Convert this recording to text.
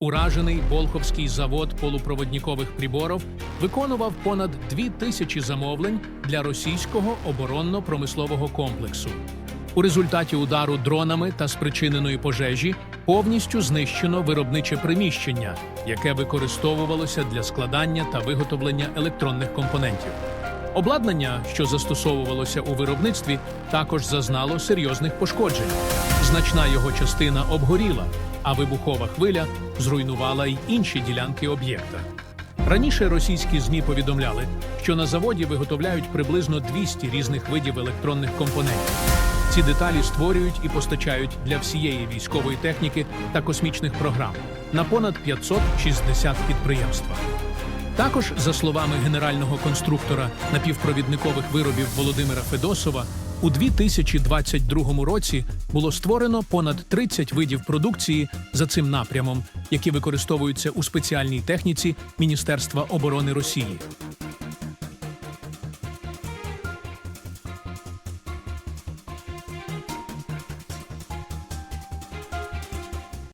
Уражений Болховський завод полупроводникових приборів виконував понад дві тисячі замовлень для російського оборонно-промислового комплексу. У результаті удару дронами та спричиненої пожежі повністю знищено виробниче приміщення, яке використовувалося для складання та виготовлення електронних компонентів. Обладнання, що застосовувалося у виробництві, також зазнало серйозних пошкоджень. Значна його частина обгоріла, а вибухова хвиля зруйнувала й інші ділянки об'єкта. Раніше російські ЗМІ повідомляли, що на заводі виготовляють приблизно 200 різних видів електронних компонентів. Ці деталі створюють і постачають для всієї військової техніки та космічних програм на понад 560 підприємствах. Також, за словами генерального конструктора напівпровідникових виробів Володимира Федосова, у 2022 році було створено понад 30 видів продукції за цим напрямом, які використовуються у спеціальній техніці Міністерства оборони Росії.